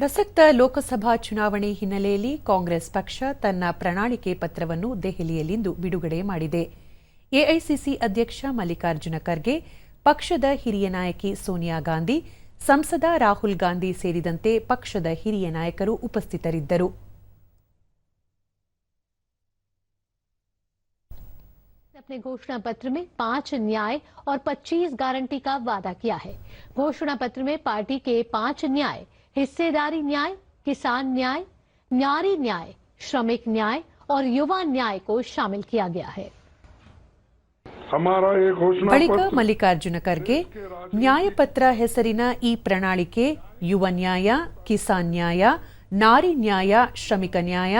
ಪ್ರಸಕ್ತ ಲೋಕಸಭಾ ಚುನಾವಣೆ ಹಿನ್ನೆಲೆಯಲ್ಲಿ ಕಾಂಗ್ರೆಸ್ ಪಕ್ಷ ತನ್ನ ಪ್ರಣಾಳಿಕೆ ಪತ್ರವನ್ನು ದೆಹಲಿಯಲ್ಲಿಂದು ಬಿಡುಗಡೆ ಮಾಡಿದೆ ಎಐಸಿಸಿ ಅಧ್ಯಕ್ಷ ಮಲ್ಲಿಕಾರ್ಜುನ ಖರ್ಗೆ ಪಕ್ಷದ ಹಿರಿಯ ನಾಯಕಿ ಸೋನಿಯಾ ಗಾಂಧಿ ಸಂಸದ ರಾಹುಲ್ ಗಾಂಧಿ ಸೇರಿದಂತೆ ಪಕ್ಷದ ಹಿರಿಯ ನಾಯಕರು ಉಪಸ್ಥಿತರಿದ್ದರು अपने घोषणा पत्र में पांच न्याय और 25 गारंटी का वादा किया है घोषणा पत्र में पार्टी के पांच न्याय हिस्सेदारी न्याय किसान न्याय नारी न्याय श्रमिक न्याय और युवा न्याय को शामिल किया गया है हमारा ये घोषणा ಬಳಿಕ पत्र ಮಲ್ಲಿಕಾರ್ಜುನ ಖರ್ಗೆ ನ್ಯಾಯಪತ್ರ ಹೆಸರಿನ ಈ ಪ್ರಣಾಳಿಕೆ ಯುವ ನ್ಯಾಯ ಕಿಸಾನ್ ನ್ಯಾಯ ನಾರಿ ನ್ಯಾಯ ಶ್ರಮಿಕ ನ್ಯಾಯ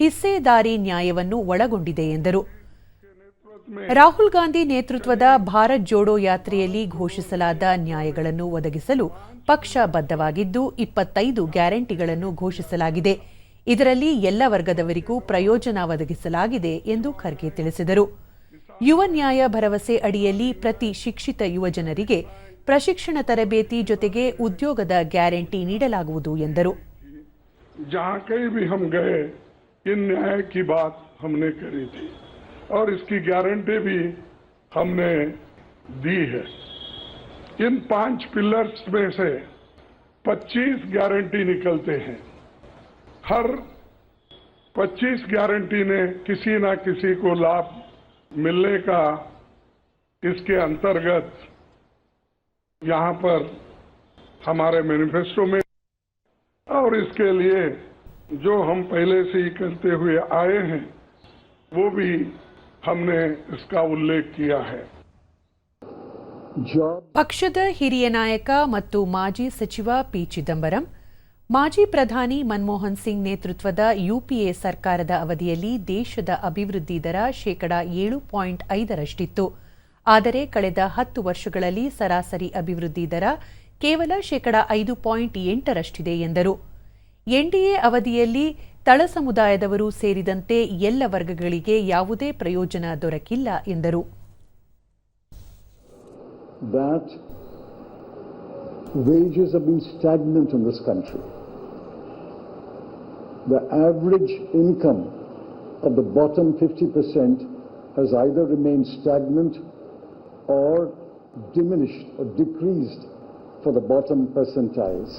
ಹಿಸ್ಸೇದಾರಿ ನ್ಯಾಯವನ್ನು ಒಳಗೊಂಡಿದೆ ಎಂದರು ರಾಹುಲ್ ಗಾಂಧಿ ನೇತೃತ್ವದ ಭಾರತ್ ಜೋಡೋ ಯಾತ್ರೆಯಲ್ಲಿ ಘೋಷಿಸಲಾದ ನ್ಯಾಯಗಳನ್ನು ಒದಗಿಸಲು ಪಕ್ಷ ಬದ್ಧವಾಗಿದ್ದು ಇಪ್ಪತ್ತೈದು ಗ್ಯಾರಂಟಿಗಳನ್ನು ಘೋಷಿಸಲಾಗಿದೆ ಇದರಲ್ಲಿ ಎಲ್ಲ ವರ್ಗದವರಿಗೂ ಪ್ರಯೋಜನ ಒದಗಿಸಲಾಗಿದೆ ಎಂದು ಖರ್ಗೆ ತಿಳಿಸಿದರು ಯುವ ನ್ಯಾಯ ಭರವಸೆ ಅಡಿಯಲ್ಲಿ ಪ್ರತಿ ಶಿಕ್ಷಿತ ಯುವಜನರಿಗೆ ಪ್ರಶಿಕ್ಷಣ ತರಬೇತಿ ಜೊತೆಗೆ ಉದ್ಯೋಗದ ಗ್ಯಾರಂಟಿ ನೀಡಲಾಗುವುದು ಎಂದರು जहाँ कहीं भी हम गए इन न्याय की बात हमने करी थी और इसकी गारंटी भी हमने दी है। इन पाँच पिलर्स में से 25 गारंटी निकलते हैं। हर 25 गारंटी ने किसी ना किसी को लाभ मिलने का इसके अंतर्गत यहाँ पर हमारे मैनिफेस्टो में और इसके लिए जो हम पहले से ही करते हुए आए हैं, वो भी हमने इसका उल्लेख किया है job ಪಕ್ಷದ ಹಿರಿಯ ನಾಯಕ ಮತ್ತು ಮಾಜಿ ಸಚಿವ ಪಿ ಚಿದಂಬರಂ ಮಾಜಿ ಪ್ರಧಾನಿ ಮನಮೋಹನ್ ಸಿಂಗ್ ನೇತೃತ್ವದ ಯುಪಿಎ ಸರ್ಕಾರದ ಅವಧಿಯಲ್ಲಿ ದೇಶದ ಅಭಿವೃದ್ಧಿ ದರ ಶೇಕಡಾ ಏಳು ಪಾಯಿಂಟ್ ಐದರಷ್ಟಿತ್ತು ಆದರೆ ಕಳೆದ ಹತ್ತು ವರ್ಷಗಳಲ್ಲಿ ಸರಾಸರಿ ಅಭಿವೃದ್ಧಿ ದರ ಕೇವಲ ಶೇಕಡಾ ಐದು ಪಾಯಿಂಟ್ ಎಂಟರಷ್ಟಿದೆ ಎಂದರು ಎನ್ಡಿಎ ಅವಧಿಯಲ್ಲಿ ತಳ ಸಮುದಾಯದವರು ಸೇರಿದಂತೆ ಎಲ್ಲ ವರ್ಗಗಳಿಗೆ ಯಾವುದೇ ಪ್ರಯೋಜನ ದೊರಕಿಲ್ಲ ಎಂದರು. The average income of the bottom 50% has either remained stagnant or diminished or decreased for the bottom percentiles.